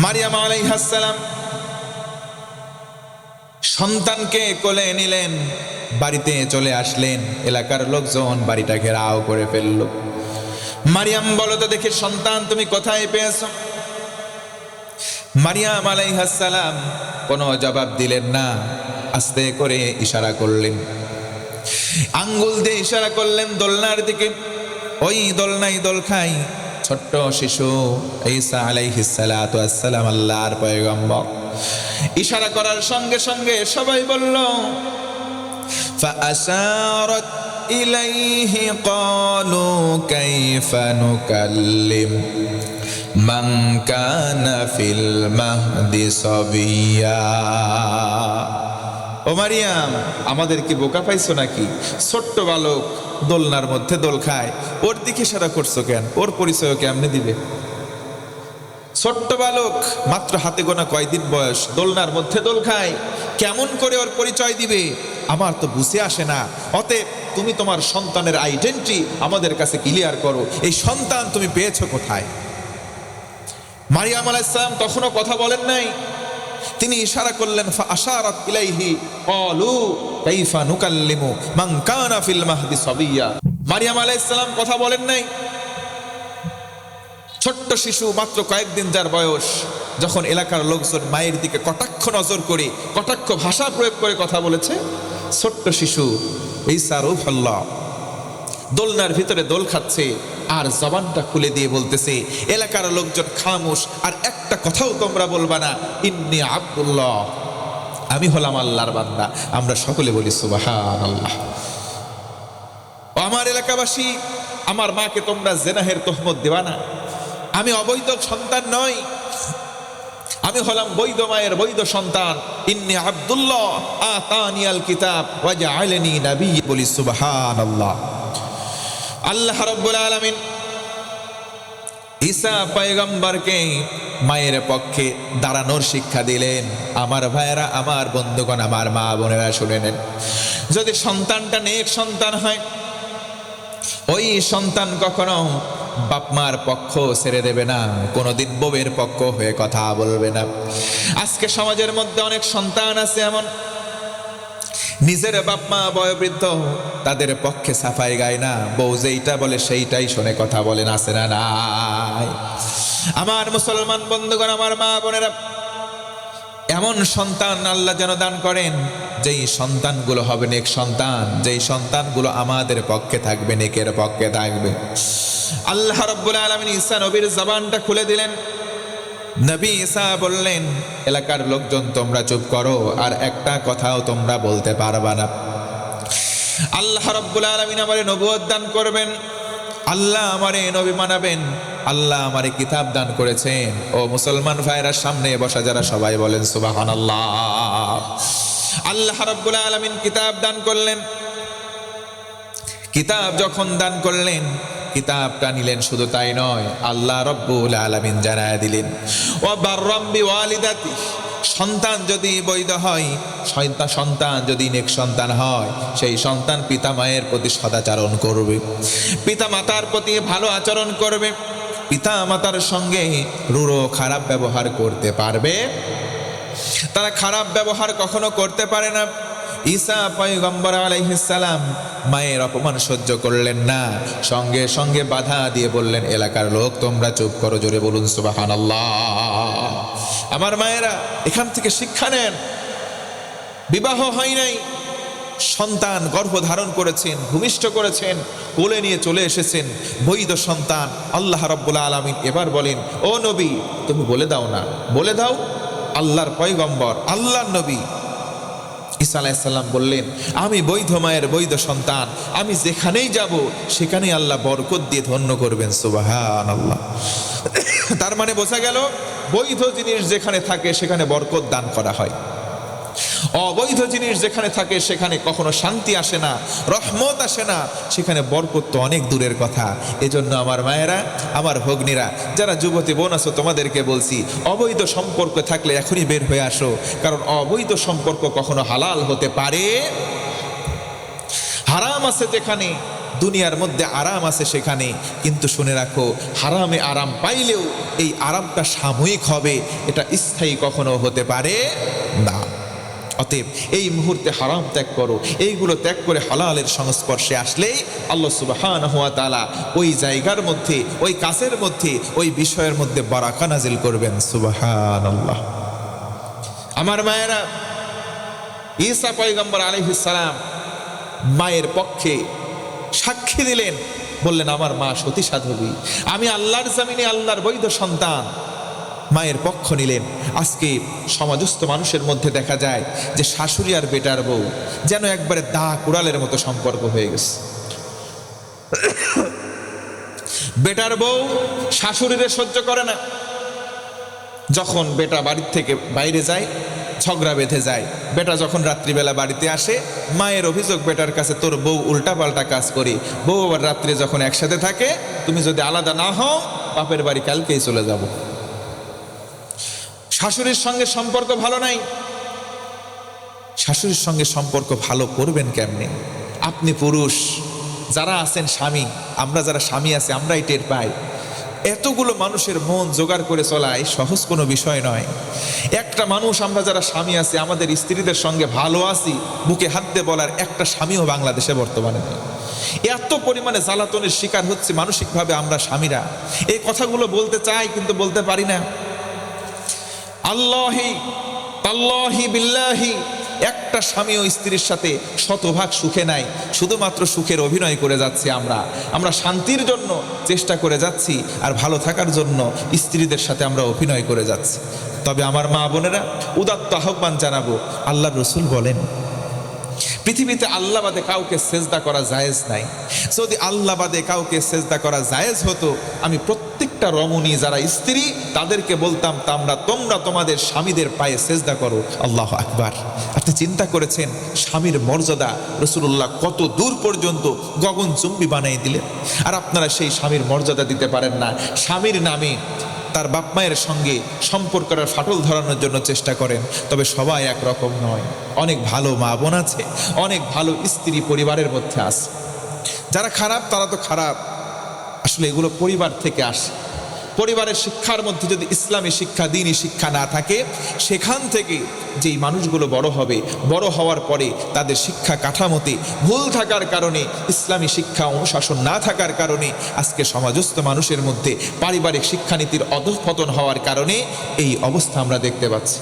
মারিয়াম আলাই আলাইহাসালাম সন্তানকে কোলে নিলেন, বাড়িতে চলে আসলেন, এলাকার লোকজন বাড়িটা ঘেরাও করে ফেলল। মারিয়াম বলো তো দেখি, সন্তান তুমি কোথায় পেয়েছ? মারিয়াম আলাই আলাইহাসালাম কোনো জবাব দিলেন না, আস্তে করে ইশারা করলেন। আঙ্গুল দিয়ে ইশারা করলেন দোলনার দিকে। ওই দোলনাই দোল খাই ছোট্ট শিশু ঈসা আলাইহিস সালাতু আসসালাম আল্লাহর পয়গম্বর ইশারা করার সঙ্গে সঙ্গে সবাই বলল فأشارت إليه قالوا كيف نكلم من كان في المهد صبيا ও মারিয়াম, আমাদের কি বোকা পাইছো নাকি? ছোট্ট বালক, দোলনার মধ্যে দোল খায়। ওর দিকে সারা করছ কেন? ওর পরিচয় কেমনে দিবে? ছোট্ট বালক, মাত্র হাতে গোনা কয়দিন বয়স, দোলনার মধ্যে দোল খায়। কেমন করে ওর পরিচয় দিবে? আমার তো বুঝে আসে না। অতএব তুমি তোমার সন্তানের আইডেন্টি আমাদের কাছে ক্লিয়ার করো। এই সন্তান তুমি পেয়েছ কোথায়? মারিয়াম আলাইসালাম তখনও কথা বলেন নাই। তিনি ইশারা করলেন আশারাত ইলাইহি, ক্বালু কাইফা নুকাল্লিমু মান কানা ফিল মাহদি সাবিয়া। মারিয়াম আলাইহিস সালাম কথা বলেন নাই? ছোট্ট শিশু, মাত্র কয়েকদিন যার বয়স, যখন এলাকার লোকজন মায়ের দিকে কটাক্ষ নজর করে, কটাক্ষ ভাষা প্রয়োগ করে কথা বলেছে, ছোট্ট শিশু, ঈসা রূহুল্লাহ দোলনার ভিতরে দোল খাচ্ছে আর জবানটা খুলে দিয়ে বলতেছে, এলাকার লোকজন খামুশ, আর একটা কথাও তোমরা বলবা না। ইন্নি আব্দুল্লাহ, আমি হলাম আল্লাহর বান্দা। আমরা সকলে বলি সুবাহান আল্লাহ আমার এলাকাবাসী, আমার মাকে তোমরা জেনাহের তহমত দেবা না। আমি অবৈধ সন্তান নই। আমি হলাম বৈধ মায়ের বৈধ সন্তান। ইন্নি আব্দুল্লাহ আতানিয়াল কিতাব ওয়াজা আলেনি নবী বলি সুবাহান আল্লাহ আল্লাহ রব্বুল আলমিন ঈসা পয়গম্বরকে মায়ের পক্ষে দাঁড়ানোর শিক্ষা দিলেন। আমার ভাইয়েরা, আমার বন্ধুগণ, আমার মা বোনেরা শুনে নেন। যদি সন্তানটা নেক সন্তান হয়, ওই সন্তান কখনো বাপ মার পক্ষ ছেড়ে দেবে না কোনোদিন বউয়ের পক্ষ হয়ে কথা বলবে না। আজকে সমাজের মধ্যে অনেক সন্তান আছে এমন। নিজের বাপ মা বয়োবৃদ্ধ, তাদের পক্ষে সাফাই গায় না। বউ যেইটা বলে সেইটাই শোনে, কথা বলেন আসে না নাই। আমার মুসলমান বন্ধুগণ, আমার মা বোনেরা, এমন সন্তান আল্লাহ যেন দান করেন, যেই সন্তানগুলো হবে নেক সন্তান, যেই সন্তানগুলো আমাদের পক্ষে থাকবে, নেকের পক্ষে থাকবে। আল্লাহ রব্বুল আলমিন ইসা নবীর জবানটা খুলে দিলেন। নবী ঈসা বললেন, এলাকার লোকজন, তোমরা চুপ করো, আর একটা কথাও তোমরা বলতে পারবা না। আল্লাহ রব্বুল আলমিন আমারে নবুয়ত দান করবেন। আল্লাহ আমারে নবী মানাবেন। আল্লাহ আমারে কিতাব দান করেছেন। ও মুসলমান ভাইরার সামনে বসা যারা সবাই বলেন সুবাহান আল্লাহ আল্লাহ রব্বুল আলমিন কিতাব দান করলেন। কিতাব যখন দান করলেন কিতাবটা নিলেন, শুধু তাই নয়, আল্লাহ রব্বুল আলমিন জানায় দিলেন ও বার্রম্বি ওয়ালিদাতি সন্তান যদি বৈধ হয় সন্তান যদি নেক সন্তান হয়, সেই সন্তান পিতা মায়ের প্রতি সদাচরণ করবে পিতা মাতার প্রতি ভালো আচরণ করবে পিতা মাতার সঙ্গে রুড়ো খারাপ ব্যবহার করতে পারবে। তারা খারাপ ব্যবহার কখনো করতে পারে না। ঈসা পয়গম্বর আলাইহিসালাম মায়ের অপমান সহ্য করলেন না। সঙ্গে সঙ্গে বাধা দিয়ে বললেন, এলাকার লোক, তোমরা চুপ করো, জোরে বলুন সুবাহান আমার মায়েরা, এখান থেকে শিক্ষা নেন। বিবাহ হয় নাই। সন্তান গর্ভ ধারণ করেছেন, ভূমিষ্ঠ করেছেন, কোলে নিয়ে চলে এসেছেন, বৈধ সন্তান। আল্লাহ রব্বুল আলমিন এবার বলেন, ও নবী, তুমি বলে দাও না। বলে দাও, আল্লাহর পয়গম্বর, আল্লাহর নবী। ঈসা আলাইসাল্লাম বললেন, আমি বৈধ মায়ের বৈধ সন্তান, আমি যেখানেই যাব সেখানেই আল্লাহ বরকত দিয়ে ধন্য করবেন সুবাহান আল্লাহ তার মানে বোঝা গেল, বৈধ জিনিস যেখানে থাকে সেখানে বরকত দান করা হয়। অবৈধ জিনিস যেখানে থাকে, সেখানে কখনো শান্তি আসে না, রহমত আসে না। সেখানে বরকত তো অনেক দূরের কথা। এজন্য আমার মায়েরা, আমার ভগ্নীরা, যারা যুবতী বোন আছো, তোমাদেরকে বলছি, অবৈধ সম্পর্ক থাকলে এখনই বের হয়ে আসো। কারণ অবৈধ সম্পর্ক কখনো হালাল হতে পারে। হারাম আছে যেখানে, দুনিয়ার মধ্যে আরাম আছে সেখানে। কিন্তু শুনে রাখো, হারামে আরাম পাইলেও এই আরামটা সাময়িক হবে, এটা স্থায়ী কখনো হতে পারে না। অতএব এই মুহূর্তে হারাম ত্যাগ করো। এইগুলো ত্যাগ করে হালালের সংস্পর্শে আসলেই আল্লাহ সুবাহান হুয়া তালা ওই জায়গার মধ্যে, ওই কাছের মধ্যে, ওই বিষয়ের মধ্যে বারাকা নাজিল করবেন। সুবাহান আল্লাহ আমার মায়েরা, ঈসা পয়গম্বর আলহিসাম মায়ের পক্ষে সাক্ষী দিলেন, বললেন, আমার মা সতী সাধবী। আমি আল্লাহর জামিনে আল্লাহর বৈধ সন্তান। মায়ের পক্ষ নিলেন আজকে সমাজস্থ মানুষের মধ্যে দেখা যায় যে শাশুড়ি আর বেটার বউ যেন একবারে দা কুড়ালের মতো সম্পর্ক হয়ে গেছে। বেটার বউ শাশুড়িরে সহ্য করে না। যখন বেটা বাড়ির থেকে বাইরে যায়, ঝগড়া বেঁধে যায়, বেটা যখন রাত্রিবেলা বাড়িতে আসে, মায়ের অভিযোগ, বেটার কাছে তোর বউ উল্টাপাল্টা কাজ করি। বউ আবার রাত্রে যখন একসাথে থাকে, তুমি যদি আলাদা না হও, বাপের বাড়ি কালকেই চলে যাব। শাশুড়ির সঙ্গে সম্পর্ক ভালো নাই। শাশুড়ির সঙ্গে সম্পর্ক ভালো করবেন কেমনে? আপনি পুরুষ, যারা আছেন স্বামী, আমরা যারা স্বামী আছে, আমরাই টের পাই। এতগুলো মানুষের মন জোগাড় করে চলাই সহজ কোনো বিষয় নয়। একটা মানুষ, আমরা যারা স্বামী আছি, আমাদের স্ত্রীদের সঙ্গে ভালো আছি, বুকে হাত দিয়ে বলার একটা স্বামীও বাংলাদেশে বর্তমানে নেই। এত পরিমাণে জ্বালাতনের শিকার হচ্ছে মানসিকভাবে আমরা স্বামীরা। এই কথাগুলো বলতে চাই, কিন্তু বলতে পারি না। আল্লাহি তাল্লাহি বিল্লাহি। একটা স্বামী ও স্ত্রীর সাথে শতভাগ সুখে নাই, শুধুমাত্র সুখের অভিনয় করে যাচ্ছি আমরা। আমরা শান্তির জন্য চেষ্টা করে যাচ্ছি আর ভালো থাকার জন্য স্ত্রীদের সাথে আমরা অভিনয় করে যাচ্ছি। তবে আমার মা বোনেরা, উদাত্ত আহ্বান জানাব আল্লাহ রসুল বলেন, পৃথিবীতে আল্লাহ বাদে কাউকে সেজদা করা জায়েজ নাই। যদি আল্লাহ বাদে কাউকে সেজদা করা জায়েজ হতো, আমি প্রত্যেকটা রমণী যারা স্ত্রী, তাদেরকে বলতাম, তোমরা তোমরা তোমাদের স্বামীদের পায়ে সেজদা করো। আল্লাহ আকবার। আপনি চিন্তা করেছেন, স্বামীর মর্যাদা রসুল্লাহ কত দূর পর্যন্ত গগনচুম্বী বানিয়ে দিলেন? আর আপনারা সেই স্বামীর মর্যাদা দিতে পারেন না। স্বামীর নামে তার বাপ মায়ের সঙ্গে সম্পর্কের ফাটল ধরানোর জন্য চেষ্টা করেন। তবে সবাই একরকম নয়। অনেক ভালো মা বোন আছে, অনেক ভালো স্ত্রী পরিবারের মধ্যে আছে। যারা খারাপ, তারা তো খারাপ। আসলে এগুলো পরিবার থেকে আসে। পরিবারের শিক্ষার মধ্যে যদি ইসলামী শিক্ষা দিনই শিক্ষা না থাকে, সেখান থেকে যেই মানুষগুলো বড় হবে, বড় হওয়ার পরে তাদের শিক্ষা কাঠামোতে ভুল থাকার কারণে, ইসলামী শিক্ষা অনুশাসন না থাকার কারণে, আজকে সমাজস্থ মানুষের মধ্যে পারিবারিক শিক্ষানীতির অধঃপতন হওয়ার কারণে এই অবস্থা আমরা দেখতে পাচ্ছি।